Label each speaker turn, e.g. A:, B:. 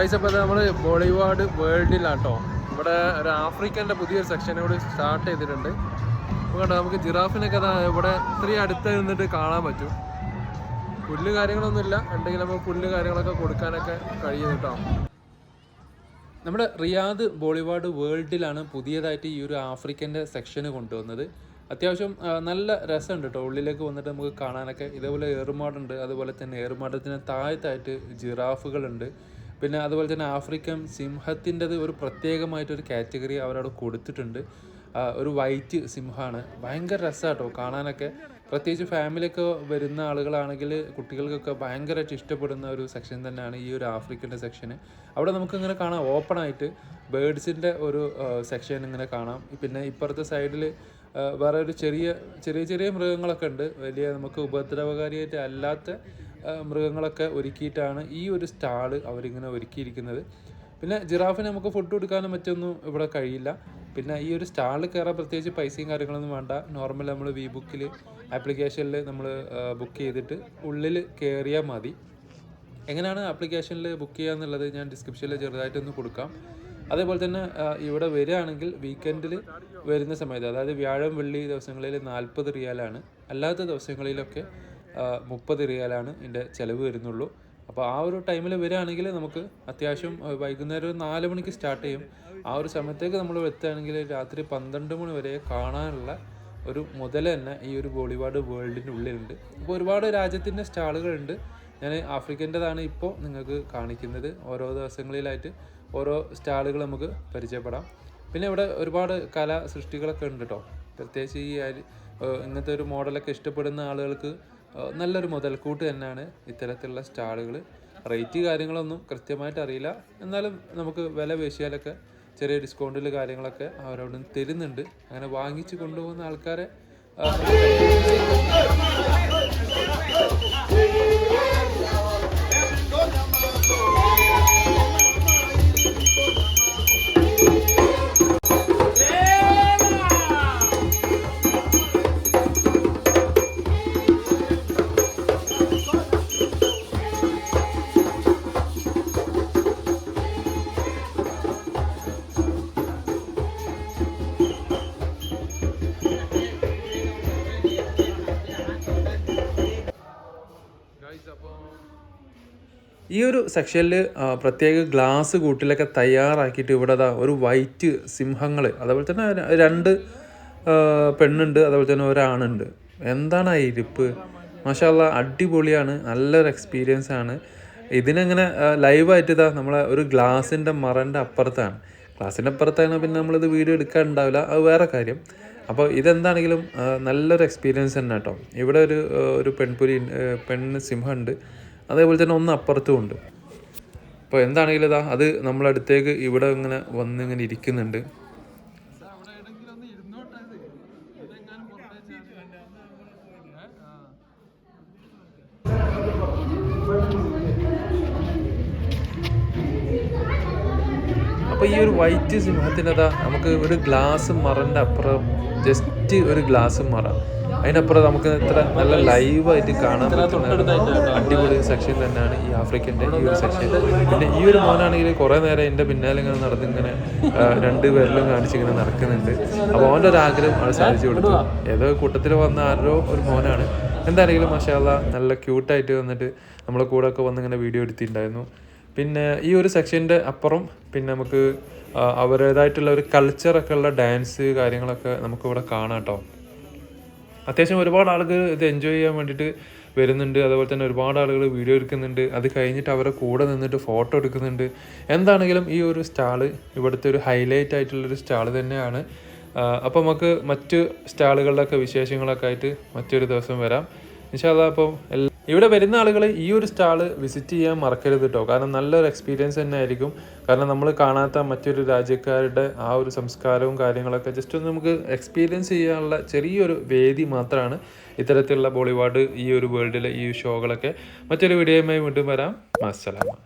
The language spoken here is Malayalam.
A: ഗൈസ് അപ്പോൾ നമ്മൾ ബോളിവുഡ് വേൾഡിലാട്ടോ. ഇവിടെ ഒരു ആഫ്രിക്കന്റെ പുതിയൊരു സെക്ഷനോട് സ്റ്റാർട്ട് ചെയ്തിട്ടുണ്ട്. അപ്പോൾ കണ്ടോ നമുക്ക് ജിറാഫിനൊക്കെ ഇവിടെ ഇത്രയും അടുത്ത് നിന്നിട്ട് കാണാൻ പറ്റും. പുല്ല് കാര്യങ്ങളൊന്നുമില്ല. ഉണ്ടെങ്കിൽ നമുക്ക് പുല്ല് കാര്യങ്ങളൊക്കെ കൊടുക്കാനൊക്കെ കഴിയും കേട്ടോ. നമ്മുടെ റിയാദ് ബോളിവുഡ് വേൾഡിലാണ് പുതിയതായിട്ട് ഈ ഒരു ആഫ്രിക്കന്റെ സെക്ഷന് കൊണ്ടുവന്നത്. അത്യാവശ്യം നല്ല രസമുണ്ട് കേട്ടോ. ഉള്ളിലേക്ക് വന്നിട്ട് നമുക്ക് കാണാനൊക്കെ. ഇതേപോലെ ഏറുമാടുണ്ട്. അതുപോലെ തന്നെ ഏറുമാടത്തിന് താഴത്തായിട്ട് ജിറാഫുകളുണ്ട്. പിന്നെ അതുപോലെ തന്നെ ആഫ്രിക്കൻ സിംഹത്തിന്റെത് ഒരു പ്രത്യേകമായിട്ടൊരു കാറ്റഗറി അവരവിടെ കൊടുത്തിട്ടുണ്ട്. ഒരു വൈറ്റ് സിംഹമാണ് ഭയങ്കര രസമാട്ടോ കാണാനൊക്കെ. പ്രത്യേകിച്ച് ഫാമിലിയൊക്കെ വരുന്ന ആളുകളാണെങ്കിൽ കുട്ടികൾക്കൊക്കെ ഭയങ്കരമായിട്ട് ഇഷ്ടപ്പെടുന്ന ഒരു സെക്ഷൻ തന്നെയാണ് ഈ ഒരു ആഫ്രിക്കന്റെ സെക്ഷന്. അവിടെ നമുക്കിങ്ങനെ കാണാം ഓപ്പണായിട്ട് ബേഡ്സിന്റെ ഒരു സെക്ഷൻ ഇങ്ങനെ കാണാം. പിന്നെ ഇപ്പുറത്തെ സൈഡിൽ വേറെ ഒരു ചെറിയ ചെറിയ ചെറിയ മൃഗങ്ങളൊക്കെ ഉണ്ട്. വലിയ നമുക്ക് ഉപദ്രവകാരിയായിട്ട് അല്ലാത്ത മൃഗങ്ങളൊക്കെ ഒരുക്കിയിട്ടാണ് ഈ ഒരു സ്റ്റാൾ അവരിങ്ങനെ ഒരുക്കിയിരിക്കുന്നത്. പിന്നെ ജിറാഫിന് നമുക്ക് ഫുഡ് കൊടുക്കാനും മറ്റൊന്നും ഇവിടെ കഴിയില്ല. പിന്നെ ഈ ഒരു സ്റ്റാളിൽ കയറാൻ പ്രത്യേകിച്ച് പൈസയും കാര്യങ്ങളൊന്നും വേണ്ട. നോർമൽ നമ്മൾ വി ബുക്കിൽ ആപ്ലിക്കേഷനിൽ നമ്മൾ ബുക്ക് ചെയ്തിട്ട് ഉള്ളിൽ കയറിയാൽ മതി. എങ്ങനെയാണ് ആപ്ലിക്കേഷനിൽ ബുക്ക് ചെയ്യുക എന്നുള്ളത് ഞാൻ ഡിസ്ക്രിപ്ഷനിൽ ചെറുതായിട്ടൊന്ന് കൊടുക്കാം. അതേപോലെ തന്നെ ഇവിടെ വരികയാണെങ്കിൽ വീക്കെൻഡിൽ വരുന്ന സമയത്ത് അതായത് വ്യാഴം വെള്ളി ദിവസങ്ങളിൽ നാൽപ്പത് റിയാലാണ്. അല്ലാത്ത ദിവസങ്ങളിലൊക്കെ മുപ്പത് റിയാലാണ് ഇതിന്റെ ചിലവ് വരുന്നുള്ളൂ. അപ്പോൾ ആ ഒരു ടൈമിൽ വരികയാണെങ്കിൽ നമുക്ക് അത്യാവശ്യം വൈകുന്നേരം നാല് മണിക്ക് സ്റ്റാർട്ട് ചെയ്യും. ആ ഒരു സമയത്തേക്ക് നമ്മൾ എത്തുകയാണെങ്കിൽ രാത്രി പന്ത്രണ്ട് മണി വരെ കാണാനുള്ള ഒരു മുതൽ തന്നെ ഈ ഒരു ബോളിവുഡ് വേൾഡിന്റെ ഉള്ളിലുണ്ട്. അപ്പോൾ ഒരുപാട് രാജ്യത്തിന്റെ സ്റ്റാളുകളുണ്ട്. ഞാൻ ആഫ്രിക്കന്റെതാണ് ഇപ്പോൾ നിങ്ങൾക്ക് കാണിക്കുന്നത്. ഓരോ ദിവസങ്ങളിലായിട്ട് ഓരോ സ്റ്റാളുകൾ നമുക്ക് പരിചയപ്പെടാം. പിന്നെ ഇവിടെ ഒരുപാട് കലാ സൃഷ്ടികളൊക്കെ ഉണ്ട് കേട്ടോ. പ്രത്യേകിച്ച് ഈ ഇങ്ങനത്തെ ഒരു മോഡലൊക്കെ ഇഷ്ടപ്പെടുന്ന ആളുകൾക്ക് നല്ലൊരു മുതൽക്കൂട്ട് തന്നെയാണ് ഇത്തരത്തിലുള്ള സ്റ്റാളുകൾ. റേറ്റ് കാര്യങ്ങളൊന്നും കൃത്യമായിട്ട് അറിയില്ല. എന്നാലും നമുക്ക് വില വേശിയാലൊക്കെ ചെറിയ ഡിസ്കൗണ്ടിൽ കാര്യങ്ങളൊക്കെ അവരവിടെ നിന്ന് തരുന്നുണ്ട്. അങ്ങനെ വാങ്ങിച്ച് കൊണ്ടുപോകുന്ന ആൾക്കാരെ ഈ ഒരു സെക്ഷനിൽ പ്രത്യേക ഗ്ലാസ് കൂട്ടിലൊക്കെ തയ്യാറാക്കിയിട്ട് ഇവിടെ അതാ ഒരു വൈറ്റ് സിംഹങ്ങൾ അതേപോലെ തന്നെ രണ്ട് പെണ്ണുണ്ട് അതേപോലെ തന്നെ ഒരാണുണ്ട്. എന്താണ് ആ ഇരിപ്പ്? മാഷാല്ല അടിപൊളിയാണ് നല്ലൊരു എക്സ്പീരിയൻസ് ആണ്. ഇതിനെങ്ങനെ ലൈവായിട്ട് ഇതാ നമ്മളെ ഒരു ഗ്ലാസിന്റെ മറന്റെ അപ്പുറത്താണ്. ഗ്ലാസിന്റെ അപ്പുറത്താണ് പിന്നെ നമ്മളിത് വീഡിയോ എടുക്കാൻ ഉണ്ടാവില്ല അത് വേറെ കാര്യം. അപ്പോൾ ഇതെന്താണെങ്കിലും നല്ലൊരു എക്സ്പീരിയൻസ് തന്നെ കേട്ടോ. ഇവിടെ ഒരു ഒരു പെൺപുലി പെണ്ണ് സിംഹമുണ്ട് അതേപോലെ തന്നെ ഒന്ന് അപ്പുറത്തും ഉണ്ട്. അപ്പോൾ എന്താണെങ്കിലും ഇതാ അത് നമ്മളടുത്തേക്ക് ഇവിടെ ഇങ്ങനെ വന്ന് ഇങ്ങനെ ഇരിക്കുന്നുണ്ട്. അപ്പോൾ ഈ ഒരു വൈറ്റ് സിംഹത്തിനതാ നമുക്ക് ഒരു ഗ്ലാസ് മറന്റെ അപ്പുറം ജസ്റ്റ് ഒരു ഗ്ലാസ് മറ. അതിനപ്പുറം നമുക്ക് ഇത്ര നല്ല ലൈവായിട്ട് കാണാൻ പറ്റുന്ന അടിപൊളി സെക്ഷൻ തന്നെയാണ് ഈ ആഫ്രിക്കന്റെ ഈ ഒരു സെക്ഷൻ പിന്നെ ഈ ഒരു മോനാണെങ്കിൽ കുറേ നേരം എന്റെ പിന്നാലെ ഇങ്ങനെ നടന്നിങ്ങനെ രണ്ട് പേരിലും കാണിച്ചിങ്ങനെ നടക്കുന്നുണ്ട്. അപ്പോൾ അവന്റെ ഒരു ആഗ്രഹം അവൾ സാധിച്ചു കൊടുത്തു. ഏതോ കൂട്ടത്തിൽ വന്ന ആരോ ഒരു മോനാണ്. എന്തായാലും മഷാല നല്ല ക്യൂട്ടായിട്ട് വന്നിട്ട് നമ്മളെ കൂടെ ഒക്കെ വന്ന് ഇങ്ങനെ വീഡിയോ എടുത്തിട്ടുണ്ടായിരുന്നു. പിന്നെ ഈ ഒരു സെക്ഷന്റെ അപ്പുറം പിന്നെ നമുക്ക് അവരുടേതായിട്ടുള്ള ഒരു കൾച്ചറൊക്കെ ഉള്ള ഡാൻസ് കാര്യങ്ങളൊക്കെ നമുക്കിവിടെ കാണാം കേട്ടോ. അത്യാവശ്യം ഒരുപാട് ആളുകൾ ഇത് എൻജോയ് ചെയ്യാൻ വേണ്ടിയിട്ട് വരുന്നുണ്ട്. അതുപോലെ തന്നെ ഒരുപാട് ആളുകൾ വീഡിയോ എടുക്കുന്നുണ്ട്. അത് കഴിഞ്ഞിട്ട് അവരെ കൂടെ നിന്നിട്ട് ഫോട്ടോ എടുക്കുന്നുണ്ട്. എന്താണെങ്കിലും ഈ ഒരു സ്റ്റാൾ ഇവിടുത്തെ ഒരു ഹൈലൈറ്റ് ആയിട്ടുള്ളൊരു സ്റ്റാൾ തന്നെയാണ്. അപ്പോൾ നമുക്ക് മറ്റ് സ്റ്റാളുകളിലൊക്കെ വിശേഷങ്ങളൊക്കെ ആയിട്ട് മറ്റൊരു ദിവസം വരാം. ഇൻഷാല്ല അപ്പം എല്ലാ ഇവിടെ വരുന്ന ആളുകൾ ഈ ഒരു സ്റ്റാൾ വിസിറ്റ് ചെയ്യാൻ മറക്കരുത് കേട്ടോ കാരണം നല്ലൊരു എക്സ്പീരിയൻസ് തന്നെ ആയിരിക്കും. കാരണം നമ്മൾ കാണാത്ത മറ്റൊരു രാജ്യക്കാരുടെ ആ ഒരു സംസ്കാരവും കാര്യങ്ങളൊക്കെ ജസ്റ്റ് ഒന്ന് നമുക്ക് എക്സ്പീരിയൻസ് ചെയ്യാനുള്ള ചെറിയൊരു വേദി മാത്രമാണ് ഇത്തരത്തിലുള്ള ബോളിവുഡ് ഈ ഒരു വേൾഡിലെ ഈ ഷോകളൊക്കെ മറ്റൊരു വീഡിയോയുമായി വീണ്ടും വരാം. അസ്സലാമ